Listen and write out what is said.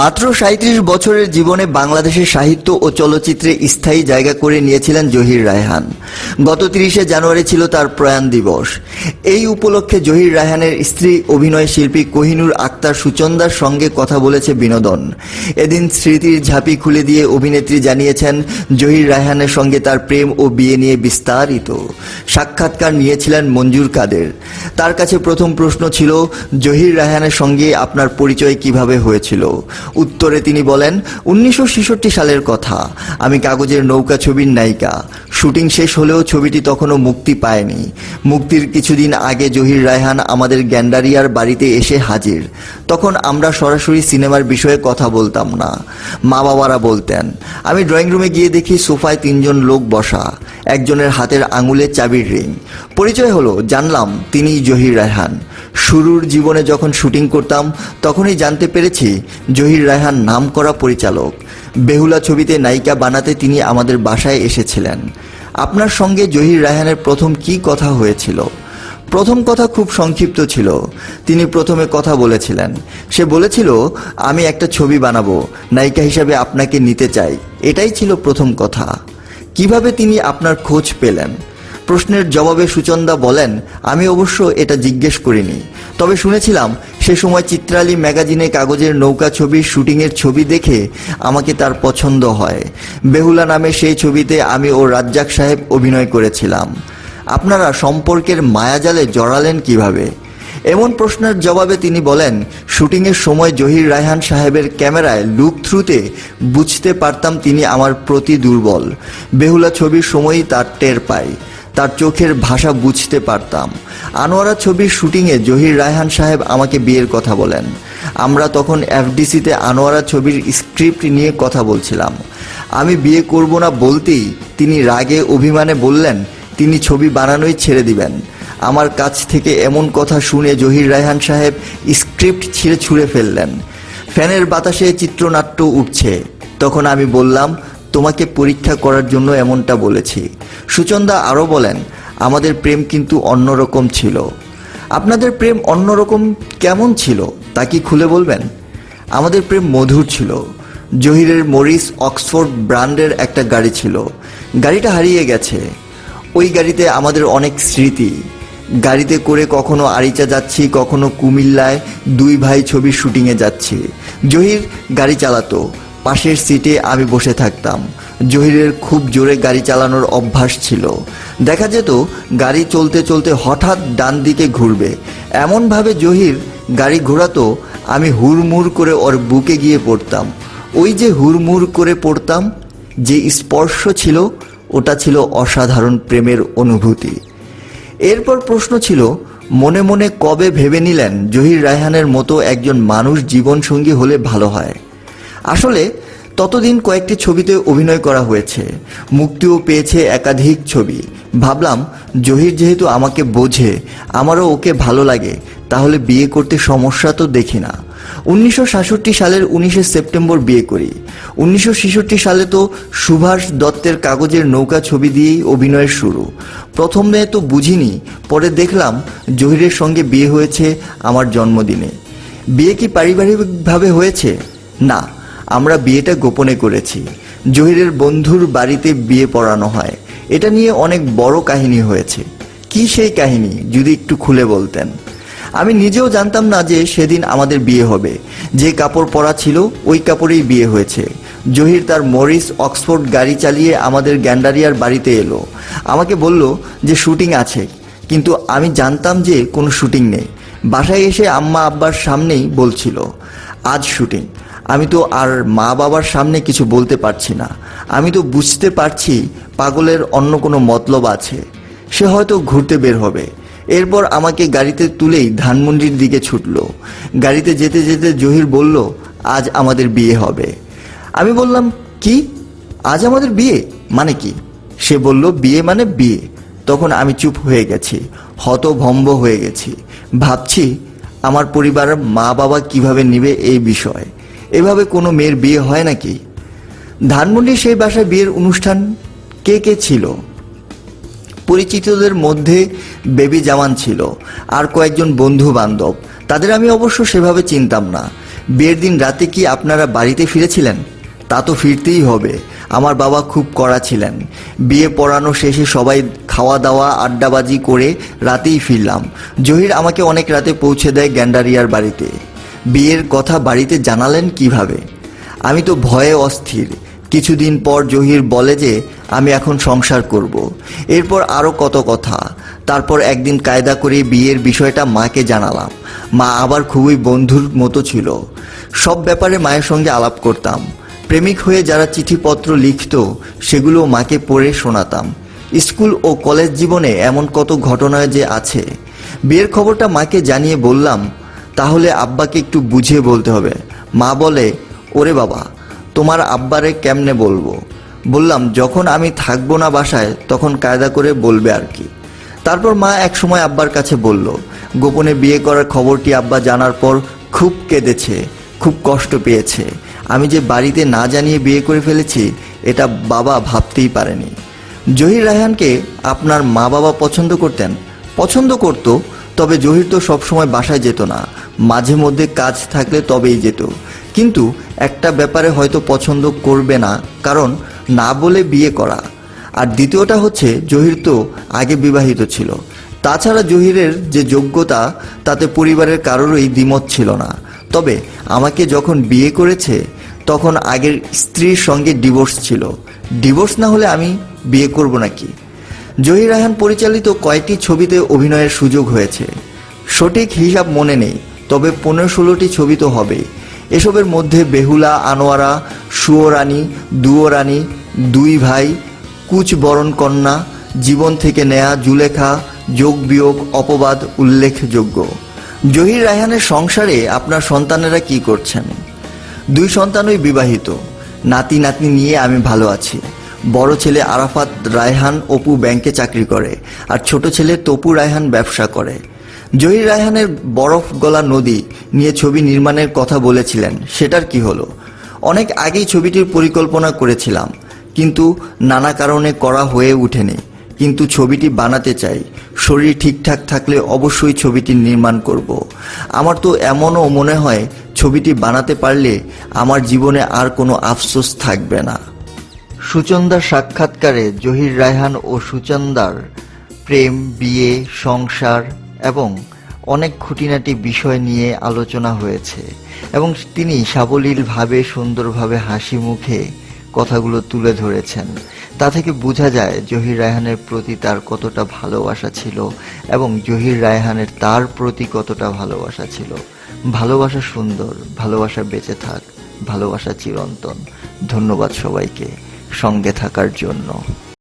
মাত্র সাঁত্রিশ বছরের জীবনে বাংলাদেশের সাহিত্য ও চলচ্চিত্রে স্থায়ী জায়গা করে নিয়েছিলেন জহির রায়হান। গত তিরিশে জানুয়ারি ছিল তার প্রয়াণ দিবস। এই উপলক্ষে জহির রায়হানের স্ত্রী অভিনয় শিল্পী কোহিনুর আক্তার সুচন্দার সঙ্গে কথা বলেছে বিনোদন। এদিন স্মৃতির ঝাঁপি খুলে দিয়ে অভিনেত্রী জানিয়েছেন, জহির রায়হানের সঙ্গে তার প্রেম ও বিয়ে নিয়ে বিস্তারিত সাক্ষাৎকার নিয়েছিলেন মঞ্জুর কাদের। তার কাছে প্রথম প্রশ্ন ছিল, জহির রায়হানের সঙ্গে আপনার পরিচয় কীভাবে হয়েছিল? উত্তরে তিনি বলেন, উনিশশো ছেষট্টি সালের কথা। আমি কাগজের নৌকা ছবির নায়িকা। শুটিং শেষ হলেও ছবিটি তখনও মুক্তি পায়নি। মুক্তির কিছুদিন আগে জহির রায়হান আমাদের গ্যান্ডারিয়ার বাড়িতে এসে হাজির। তখন আমরা সরাসরি সিনেমার বিষয়ে কথা বলতাম না। মা বাবারা বলতেন, আমি ড্রয়িং রুমে গিয়ে দেখি সোফায় তিনজন লোক বসা। একজনের হাতের আঙুলে চাবির রিং। পরিচয় হলো, জানলাম, তিনিই জহির রায়হান। শুরুর জীবনে যখন শুটিং করতাম, তখনই জানতে পেরেছি জহির রায়হান নামকরা পরিচালক। বেহুলা ছবিতে নায়িকা বানাতে তিনি আমাদের বাসায় এসেছিলেন। আপনার সঙ্গে জহির রায়হানের প্রথম কি কথা হয়েছিল? প্রথম কথা খুব সংক্ষিপ্ত ছিল। তিনি প্রথমে কথা বলেছিলেন। সে বলেছিল, আমি একটা ছবি বানাবো, নায়িকা হিসাবে আপনাকে নিতে চাই। এটাই ছিল প্রথম কথা। কীভাবে তিনি আপনার খোঁজ পেলেন? প্রশ্নের জবাবে সুচন্দা বলেন, আমি অবশ্য এটা জিজ্ঞেস করিনি। তবে শুনেছিলাম, সে সময় চিত্রালী ম্যাগাজিনে কাগজের নৌকা ছবির শুটিংয়ের ছবি দেখে আমাকে তার পছন্দ হয়। বেহুলা নামে সেই ছবিতে আমি ও রাজ্জাক সাহেব অভিনয় করেছিলাম। আপনারা সম্পর্কের মায়াজালে জড়ালেন কীভাবে? এমন প্রশ্নের জবাবে তিনি বলেন, শুটিংয়ের সময় জহির রায়হান সাহেবের ক্যামেরায় লুক থ্রুতে বুঝতে পারতাম তিনি আমার প্রতি দুর্বল। বেহুলা ছবির সময়ই তার টের পাই। তার চোখের ভাষা বুঝতে পারতাম। আনোয়ারা ছবির শুটিংয়ে জহির রায়হান সাহেব আমাকে বিয়ের কথা বলেন। আমরা তখন এফডিসিতে আনোয়ারা ছবির স্ক্রিপ্ট নিয়ে কথা বলছিলাম। আমি বিয়ে করব না বলতেই তিনি রাগে অভিমানে বললেন, তিনি ছবি বানানোই ছেড়ে দিবেন। আমার কাছ থেকে এমন কথা শুনে জহির রায়হান সাহেব স্ক্রিপ্ট ছিঁড়ে ছুঁড়ে ফেললেন। ফ্যানের বাতাসে চিত্রনাট্য উঠছে। তখন আমি বললাম তোমাকে পরীক্ষা করার জন্য এমনটা বলেছি। সুচন্দা আরও বলেন, আমাদের প্রেম কিন্তু অন্যরকম ছিল। আপনাদের প্রেম অন্যরকম কেমন ছিল, তা কি খুলে বলবেন? আমাদের প্রেম মধুর ছিল। জহিরের মরিস অক্সফোর্ড ব্র্যান্ডের একটা গাড়ি ছিল। গাড়িটা হারিয়ে গেছে। ওই গাড়িতে আমাদের অনেক স্মৃতি। গাড়িতে করে কখনো আরিচা যাচ্ছি, কখনো কুমিল্লায় দুই ভাই ছবির শুটিংয়ে যাচ্ছি। জহির গাড়ি চালাতো পাশের সিটে আমি বসে থাকতাম। জহিরের খুব জোরে গাড়ি চালানোর অভ্যাস ছিল। দেখা যেত গাড়ি চলতে চলতে হঠাৎ ডান দিকে ঘুরবে। এমনভাবে জহির গাড়ি ঘোরাতো, আমি হুড়মুড় করে ওর বুকে গিয়ে পড়তাম। ওই যে হুড়মুড় করে পড়তাম, যে স্পর্শ ছিল, ওটা ছিল অসাধারণ প্রেমের অনুভূতি। এরপর প্রশ্ন ছিল, মনে মনে কবে ভেবে নিলেন জহির রায়হানের মতো একজন মানুষ জীবনসঙ্গী হলে ভালো হয়? আসলে, ততদিন কয়েকটি ছবিতে অভিনয় করা হয়েছে। মুক্তিও পেয়েছে একাধিক ছবি। ভাবলাম, জহির যেহেতু আমাকে বোঝে, আমারও ওকে ভালো লাগে, তাহলে বিয়ে করতে সমস্যা তো দেখি না। উনিশশো সাতষট্টি সালের উনিশে সেপ্টেম্বর বিয়ে করি। উনিশশো ছেষট্টি সালে তো সুভাষ দত্তের কাগজের নৌকা ছবি দিয়েই অভিনয়ের শুরু। প্রথমে তো বুঝিনি, পরে দেখলাম জহিরের সঙ্গে বিয়ে হয়েছে আমার জন্মদিনে। বিয়ে কি পারিবারিকভাবে হয়েছে? না। আমরা বিয়েটা গোপনে করেছি। জহিরের বন্ধুর বাড়িতে বিয়ে পড়ানো হয়। এটা নিয়ে অনেক বড় কাহিনী হয়েছে। কি সেই কাহিনী, যদি একটু খুলে বলতেন। আমি নিজেও জানতাম না যে সেদিন আমাদের বিয়ে হবে। যে কাপড় পরা ছিল, ওই কাপড়েই বিয়ে হয়েছে। জহির তার মরিস অক্সফোর্ড গাড়ি চালিয়ে আমাদের গ্যান্ডারিয়ার বাড়িতে এলো। আমাকে বলল যে শুটিং আছে, কিন্তু আমি জানতাম যে কোনো শুটিং নেই। বাসায় এসে আম্মা আব্বার সামনেই বলছিল, আজ শুটিং। আমি তো আর মা বাবার সামনে কিছু বলতে পারছি না। আমি তো বুঝতে পারছি পাগলের অন্য কোনো মতলব আছে। সে হয়তো ঘুরতে বের হবে। এরপর আমাকে গাড়িতে তুলেই ধানমন্ডির দিকে ছুটলো। গাড়িতে যেতে যেতে জহির বলল, আজ আমাদের বিয়ে হবে। আমি বললাম, কি? আজ আমাদের বিয়ে? মানে কি? সে বলল, বিয়ে মানে বিয়ে। তখন আমি চুপ হয়ে গেছি, হতভম্ব হয়ে গেছি। ভাবছি, আমার পরিবারের মা বাবা কীভাবে নিবে এই বিষয়। এভাবে কোনো মেয়ের বিয়ে হয় নাকি? ধানমন্ডির সেই বাসায় বিয়ের অনুষ্ঠান কে কে ছিল? পরিচিতদের মধ্যে বেবি জামান ছিল, আর কয়েকজন বন্ধু বান্ধব তাদের আমি অবশ্য সেভাবে চিনতাম না। বিয়ের দিন রাতে কি আপনারা বাড়িতে ফিরেছিলেন? তা তো ফিরতেই হবে। আমার বাবা খুব কড়া ছিলেন। বিয়ে পড়ানো শেষে সবাই খাওয়া দাওয়া আড্ডাবাজি করে রাতেই ফিরলাম। জহির আমাকে অনেক রাতে পৌঁছে দেয় গ্যান্ডারিয়ার বাড়িতে। বিয়ের কথা বাড়িতে জানালেন কীভাবে? আমি তো ভয়ে অস্থির। কিছুদিন পর জহির বলে যে, আমি এখন সংসার করব। এরপর আরও কত কথা। তারপর একদিন কায়দা করে বিয়ের বিষয়টা মাকে জানালাম। মা আবার খুবই বন্ধুর মতো ছিল। সব ব্যাপারে মায়ের সঙ্গে আলাপ করতাম। প্রেমিক হয়ে যারা চিঠিপত্র লিখত, সেগুলো মাকে পড়ে শোনাতাম। স্কুল ও কলেজ জীবনে এমন কত ঘটনা যে আছে। বিয়ের খবরটা মাকে জানিয়ে বললাম তাহলে আব্বাকে একটু বুঝিয়ে বলতে হবে। মা বলে, ওরে বাবা, তোমার আব্বারে কেমনে বলব? বললাম, যখন আমি থাকব না বাসায়, তখন কায়দা করে বলবে আর কি। তারপর মা এক সময় আব্বার কাছে বলল, গোপনে বিয়ে করার খবরটি আব্বা জানার পর খুব কেঁদেছে, খুব কষ্ট পেয়েছে। আমি যে বাড়িতে না জানিয়ে বিয়ে করে ফেলেছি, এটা বাবা ভাবতেই পারেনি। জহির রায়হানকে আপনার মা বাবা পছন্দ করতেন? পছন্দ করত তবে জহির তো সবসময় বাসায় যেত না। মাঝে মধ্যে কাজ থাকলে তবেই যেত। কিন্তু একটা ব্যাপারে হয়তো পছন্দ করবে না, কারণ না বলে বিয়ে করা। আর দ্বিতীয়টা হচ্ছে, জহির তো আগে বিবাহিত ছিল। তাছাড়া জহিরের যে যোগ্যতা, তাতে পরিবারের কারোরই দ্বিমত ছিল না। তবে আমাকে যখন বিয়ে করেছে, তখন আগের স্ত্রীর সঙ্গে ডিভোর্স ছিল। ডিভোর্স না হলে আমি বিয়ে করব নাকি? জহির রায়হান পরিচালিত কয়েকটি ছবিতে অভিনয়ের সুযোগ হয়েছে। সঠিক হিসাব মনে নেই, তবে পনেরো ষোলোটি ছবি তো হবে এসবের মধ্যে বেহুলা, আনোয়ারা, সুয়োরানী, দুয়োরানী, দুই ভাই কুচ বরণ কন্যা, জীবন থেকে নেয়া জুলেখা, যোগ বিয়োগ, অপবাদ, উল্লেখযোগ্য। জহির রায়হানের সংসারে আপনার সন্তানেরা কি করছেন? দুই সন্তানই বিবাহিত। নাতি নাতনি নিয়ে আমি ভালো আছি। বড় ছেলে আরাফাত রায়হান অপু ব্যাংকে চাকরি করে, আর ছোট ছেলে তপু রায়হান ব্যবসা করে। জহির রায়হানের বরফ গলা নদী নিয়ে ছবি নির্মাণের কথা বলেছিলেন, সেটার কি হলো? অনেক আগেই ছবিটির পরিকল্পনা করেছিলাম, কিন্তু নানা কারণে করা হয়ে ওঠেনি। কিন্তু ছবিটি বানাতে চাই, শরীর ঠিকঠাক থাকলে অবশ্যই ছবিটি নির্মাণ করব। আমার তো এমনও মনে হয়, ছবিটি বানাতে পারলে আমার জীবনে আর কোনো আফসোস থাকবে না। সুচন্দার সাক্ষাৎকারে জহির রায়হান ও সুচন্দার প্রেম, বিয়ে, সংসার এবং অনেক খুঁটিনাটি বিষয় নিয়ে আলোচনা হয়েছে এবং তিনি সাবলীলভাবে, সুন্দরভাবে হাসি মুখে কথাগুলো তুলে ধরেছেন। তা থেকে বোঝা যায় জহির রায়হানের প্রতি তার কতটা ভালোবাসা ছিল এবং জহির রায়হানের তার প্রতি কতটা ভালোবাসা ছিল। ভালোবাসা সুন্দর, ভালোবাসা বেঁচে থাক, ভালোবাসা চিরন্তন। ধন্যবাদ সবাইকে। সঙ্গে থাকার জন্য।